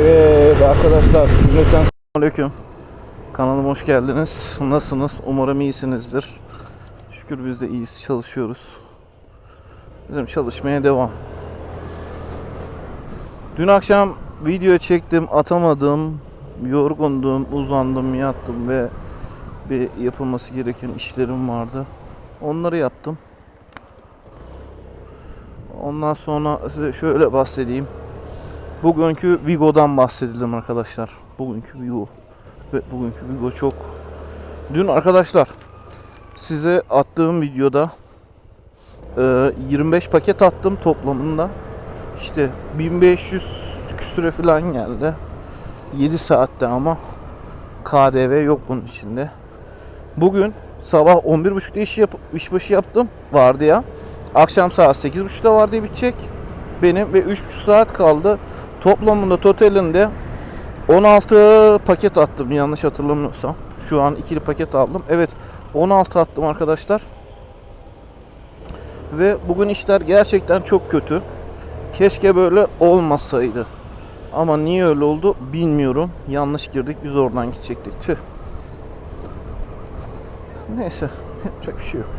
Evet arkadaşlar cümleten aleyküm. Kanalıma hoş geldiniz. Nasılsınız? Umarım iyisinizdir. Şükür biz de iyiyiz. Çalışıyoruz. Bizim çalışmaya devam. Dün akşam video çektim, atamadım. Yorgundum, uzandım, yattım ve bir yapılması gereken işlerim vardı. Onları yaptım. Ondan sonra size şöyle bahsedeyim. Bugünkü Vigo'dan bahsedelim arkadaşlar. Bugünkü Vigo. Ve bugünkü Vigo çok... Dün arkadaşlar size attığım videoda e, 25 paket attım toplamında. İşte 1500 küsüre falan geldi. 7 saatte ama KDV yok bunun içinde. Bugün sabah 11.30'da iş, yap işbaşı yaptım vardı ya. Akşam saat 8.30'da vardı bitecek. Benim ve 3.5 saat kaldı. Toplamında totalinde 16 paket attım yanlış hatırlamıyorsam. Şu an ikili paket aldım. Evet 16 attım arkadaşlar. Ve bugün işler gerçekten çok kötü. Keşke böyle olmasaydı. Ama niye öyle oldu bilmiyorum. Yanlış girdik biz oradan gidecektik. Tüh. Neyse yapacak bir şey yok.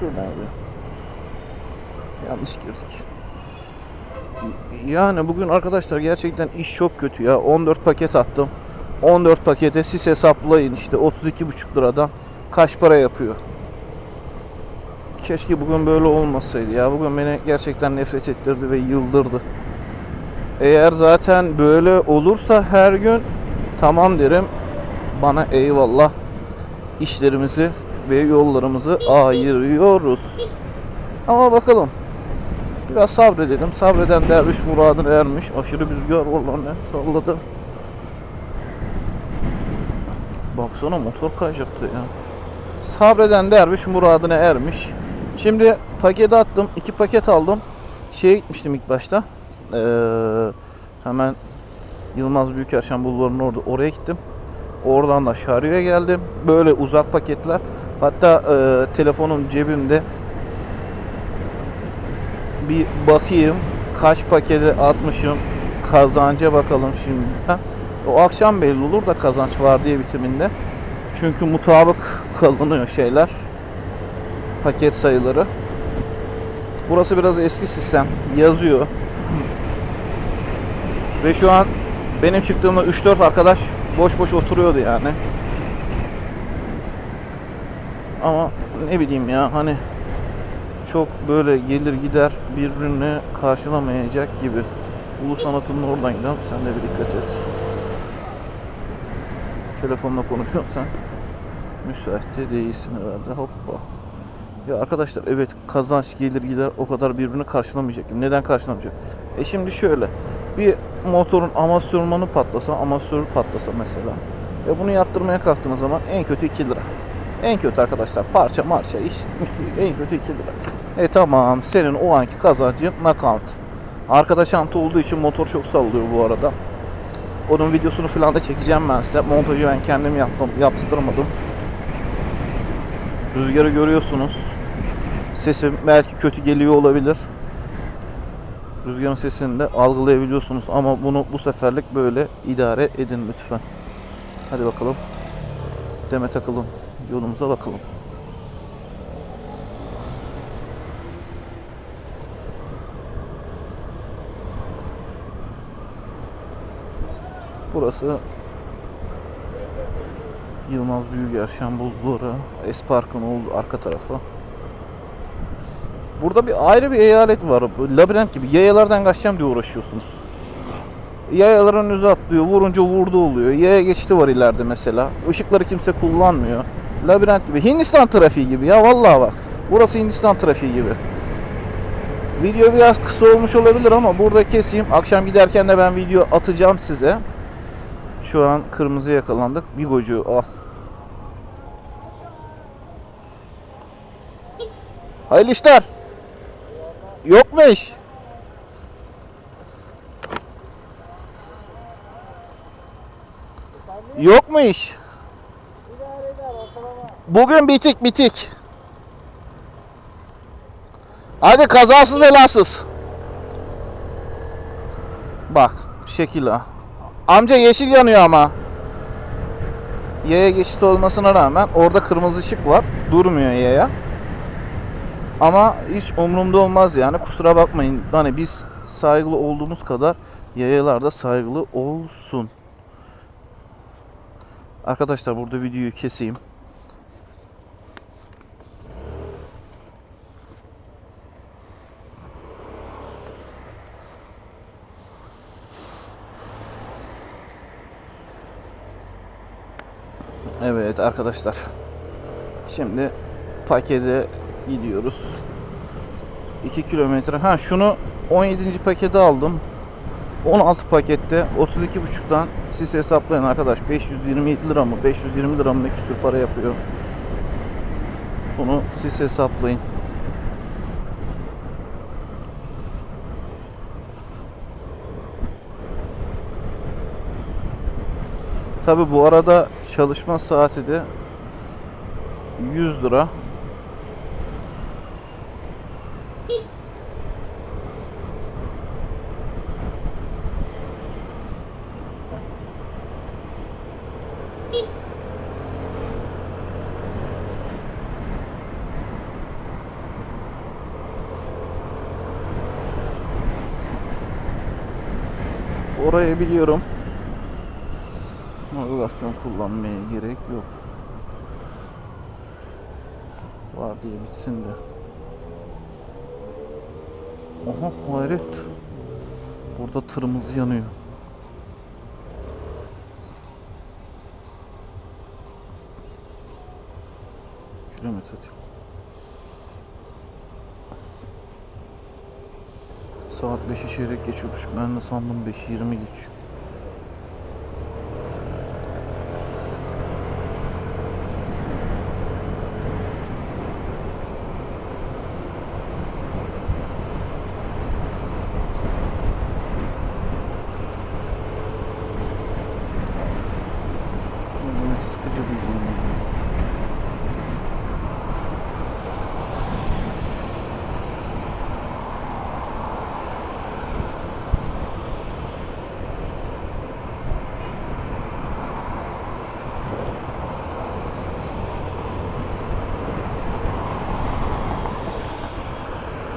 Şuradan bir. Yanlış girdik. Yani bugün arkadaşlar gerçekten iş çok kötü ya. 14 paket attım. 14 pakete siz hesaplayın işte 32,5 liradan kaç para yapıyor. Keşke bugün böyle olmasaydı ya. Bugün beni gerçekten nefret ettirdi ve yıldırdı. Eğer zaten böyle olursa her gün tamam derim. Bana eyvallah. İşlerimizi ve yollarımızı ayırıyoruz. Ama bakalım. Biraz sabredelim. Sabreden derviş muradına ermiş. Aşırı rüzgar ne salladı. Baksana motor kayacaktı ya. Sabreden derviş muradına ermiş. Şimdi paket attım. iki paket aldım. Şeye gitmiştim ilk başta. Ee, hemen Yılmaz Büyükerşen Bulvarı'nın orada oraya gittim. Oradan da Şarjı'ya geldim. Böyle uzak paketler. Hatta e, telefonum cebimde bir bakayım kaç paketi atmışım kazanca bakalım şimdi. O akşam belli olur da kazanç var diye bitiminde. Çünkü mutabık kalınıyor şeyler. Paket sayıları. Burası biraz eski sistem. Yazıyor. Ve şu an benim çıktığımda 3-4 arkadaş boş boş oturuyordu yani. Ama ne bileyim ya hani çok böyle gelir gider birbirini karşılamayacak gibi. Ulu sanatının oradan gidelim. Sen de bir dikkat et. Telefonla konuşuyorsan müsait de değilsin herhalde. Hoppa. Ya arkadaşlar evet kazanç gelir gider o kadar birbirini karşılamayacak. Neden karşılamayacak? E şimdi şöyle bir motorun amasörmanı patlasa, amasörü patlasa mesela. Ve bunu yaptırmaya kalktığınız zaman en kötü 2 lira. En kötü arkadaşlar parça marça iş en kötü 2 lira. E tamam senin o anki kazancın knockout. Arka şantı olduğu için motor çok sallıyor bu arada. Onun videosunu falan da çekeceğim ben size. Montajı ben kendim yaptım, yaptırmadım. Rüzgarı görüyorsunuz. Sesim belki kötü geliyor olabilir. Rüzgarın sesini de algılayabiliyorsunuz ama bunu bu seferlik böyle idare edin lütfen. Hadi bakalım. Deme takılın. Yolumuza bakalım. Burası Yılmaz Büyüger Şambulları Espark'ın olduğu arka tarafı. Burada bir ayrı bir eyalet var. Labirent gibi yayalardan kaçacağım diye uğraşıyorsunuz. Yayaların önünüze atlıyor. Vurunca vurdu oluyor. Yaya geçti var ileride mesela. Işıkları kimse kullanmıyor. Labirent gibi. Hindistan trafiği gibi ya vallahi bak. Burası Hindistan trafiği gibi. Video biraz kısa olmuş olabilir ama burada keseyim. Akşam giderken de ben video atacağım size. Şu an kırmızı yakalandık. Vigocu ah. Hayırlı işler. Yok mu? Bugün bitik bitik. Hadi kazasız belasız. Bak şekil ha. Amca yeşil yanıyor ama. Yaya geçit olmasına rağmen orada kırmızı ışık var. Durmuyor yaya. Ama hiç umurumda olmaz yani. Kusura bakmayın. Hani biz saygılı olduğumuz kadar yayalar da saygılı olsun. Arkadaşlar burada videoyu keseyim. Evet arkadaşlar. Şimdi pakete gidiyoruz. 2 kilometre. Ha şunu 17. pakete aldım. 16 pakette 32.5'tan siz hesaplayın arkadaş. 527 lira mı? 520 lira mı küsür para yapıyor. Bunu siz hesaplayın. Tabi bu arada çalışma saati de 100 lira. Orayı biliyorum. Navigasyon kullanmaya gerek yok. Var diye bitsin de. Aha hayret. Burada tırımız yanıyor. Kilometre. Saat 5'i çeyrek geçiyormuş. Ben de sandım 5'i 20 geçiyor. Böyle sıkıcı bir gün. oldu.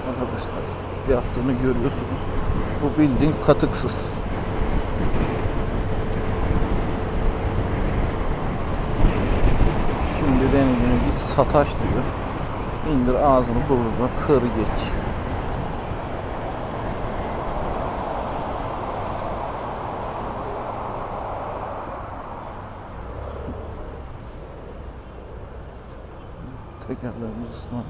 Arkadaşlar yaptığını görüyorsunuz. Bu bildiğin katıksız. Şimdi denizine git sataş diyor. İndir ağzını burnuna kır geç. Tekerlerimiz ıslanmasın.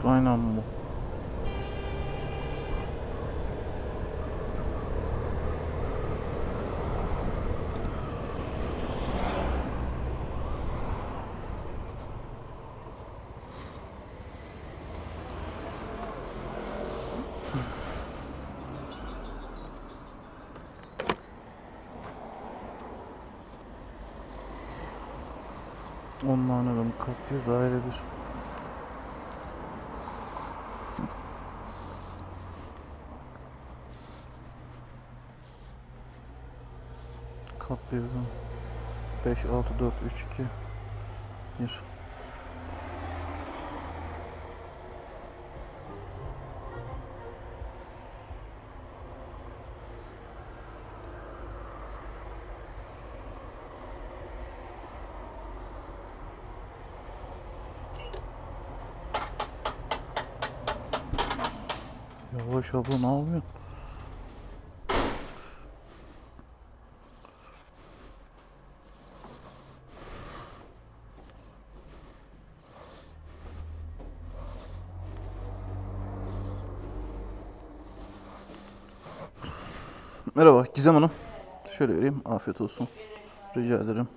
Ukrayna mı bu? Onların kat bir daire bir. Kat birden 5 6 4 3 2 1 Yavaş abla ne yapıyorsun? Merhaba Gizem Hanım. Şöyle vereyim. Afiyet olsun. Rica ederim.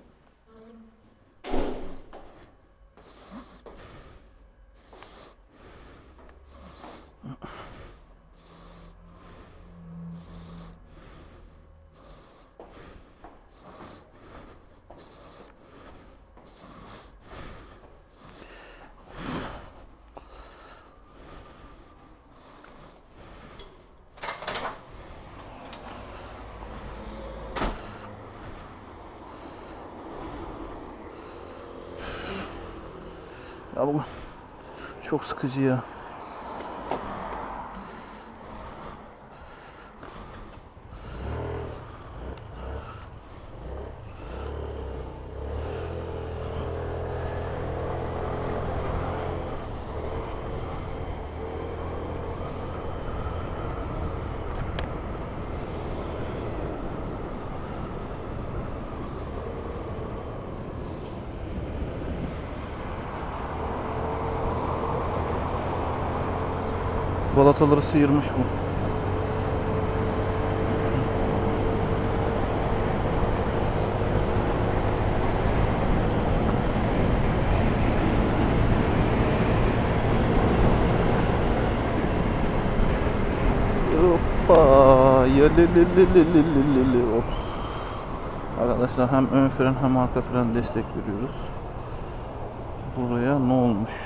Bu çok sıkıcı ya. Balataları sıyırmış bu. Hoppa ya li li li li li li li li ops. Arkadaşlar hem ön fren hem arka fren destek veriyoruz. Buraya ne olmuş?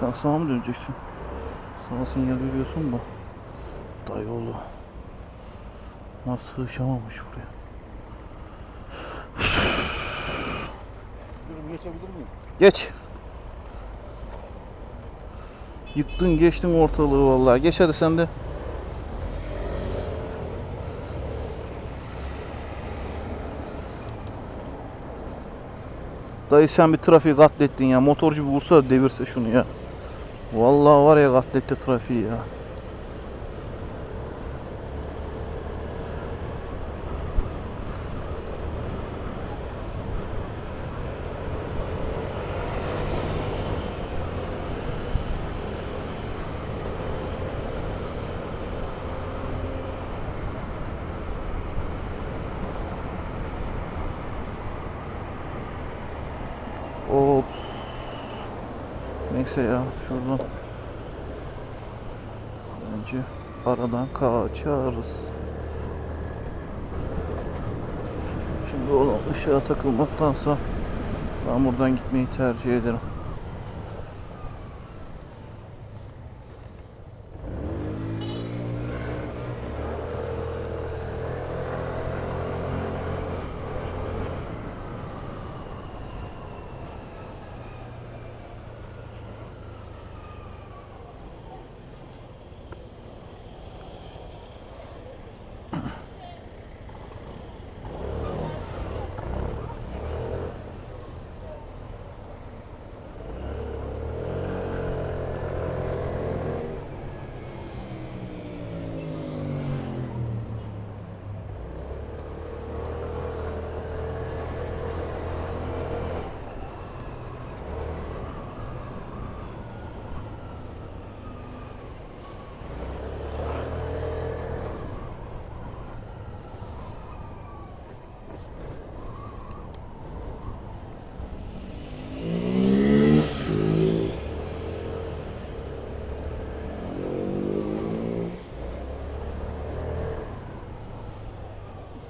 Sen sağa mı döneceksin? Sağa sinyal veriyorsun da. Dayıoğlu. Nasıl sığışamamış buraya? Buyurun geçebilir miyim? Geç. Yıktın geçtin ortalığı vallahi. Geç hadi sen de. Dayı sen bir trafiği katlettin ya. Motorcu bir vursa devirse şunu ya. والله وري غفلة Neyse ya şuradan. Bence aradan kaçarız. Şimdi oradan ışığa takılmaktansa ben buradan gitmeyi tercih ederim.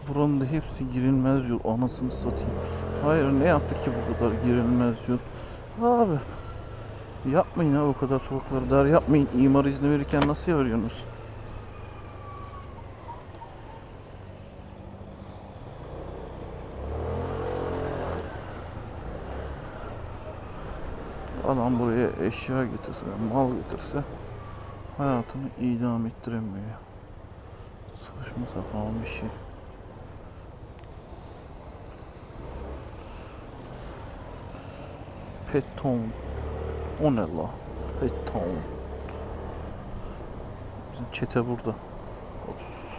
Buranın da hepsi girilmez yol. Anasını satayım. Hayır ne yaptık ki bu kadar girilmez yol? Abi yapmayın ha o kadar sokakları dar yapmayın. İmar izni verirken nasıl yarıyorsunuz? Adam buraya eşya getirse, mal getirse hayatını idam ettiremiyor. Saçma sapan bir şey. Peton. O ne la? Peton. Bizim çete burada. Ops.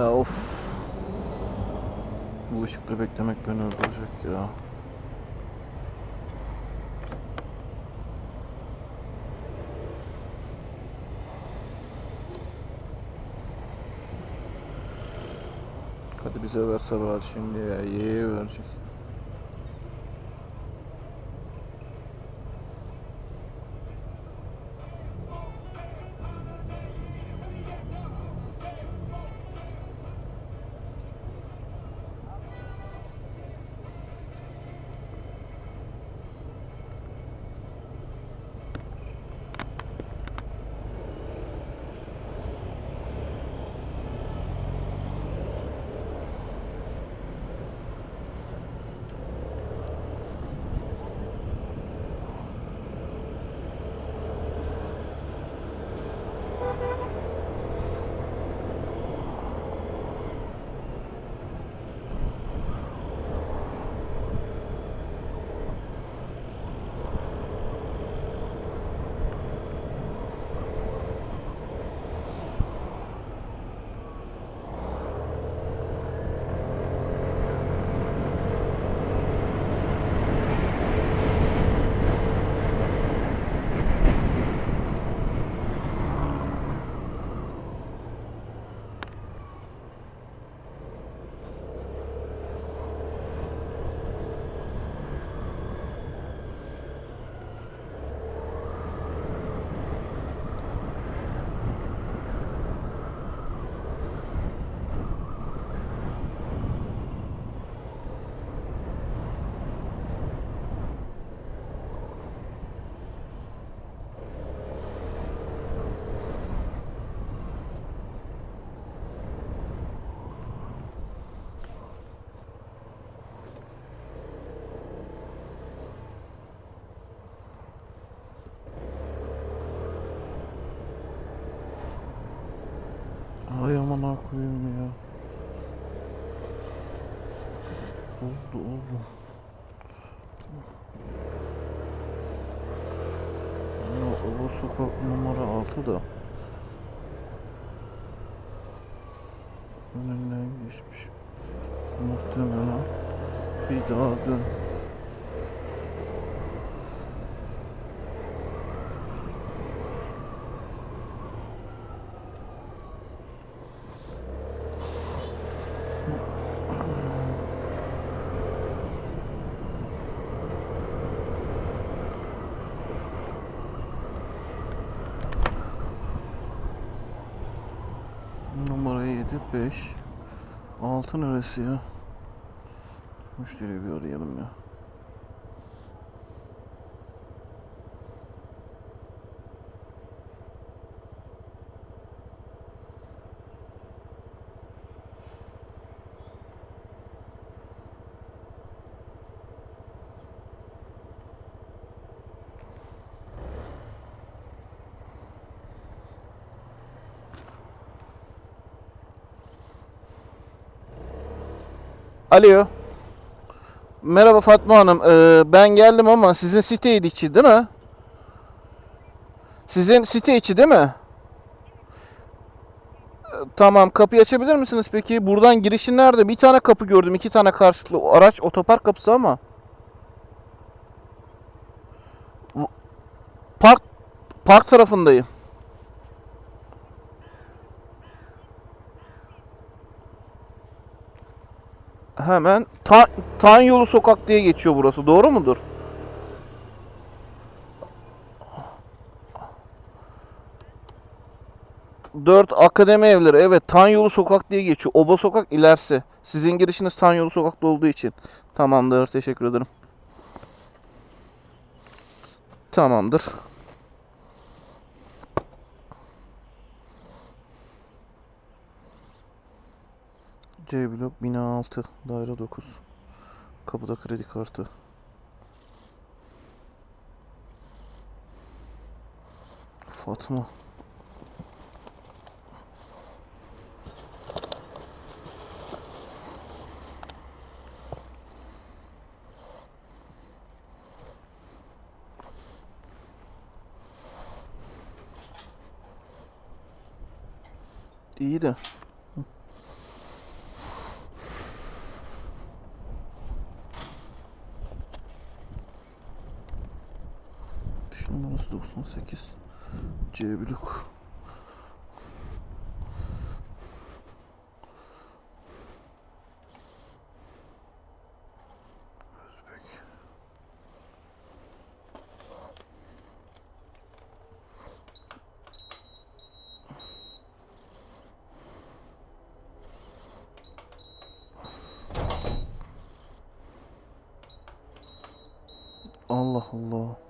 Ya of. Bu ışıkta beklemek beni öldürecek ya. Hadi bize verse bari şimdi ya. Yeğe verecek. Koyayım ya. Oldu oldu. Ya o sokak numara 6 da. Önünden geçmiş. Muhtemelen bir daha dön. Numara 7, 5. 6 neresi ya? Müşteriyi bir arayalım ya. Alo. Merhaba Fatma Hanım. Ee, ben geldim ama sizin site içi değil mi? Sizin site içi değil mi? Ee, Tamam kapıyı açabilir misiniz peki? Buradan girişin nerede? Bir tane kapı gördüm. iki tane karşılıklı araç otopark kapısı ama. Park park tarafındayım. Hemen Ta Tan Yolu Sokak diye geçiyor burası. Doğru mudur? Dört Akademi Evleri. Evet Tan Yolu Sokak diye geçiyor. Oba Sokak ilerisi. Sizin girişiniz Tan Yolu Sokak'ta olduğu için. Tamamdır. Teşekkür ederim. Tamamdır. C blok bina 6 daire 9. Kapıda kredi kartı. Fatma. İyi de. Numarası 98. C blok. Özbek. Allah Allah.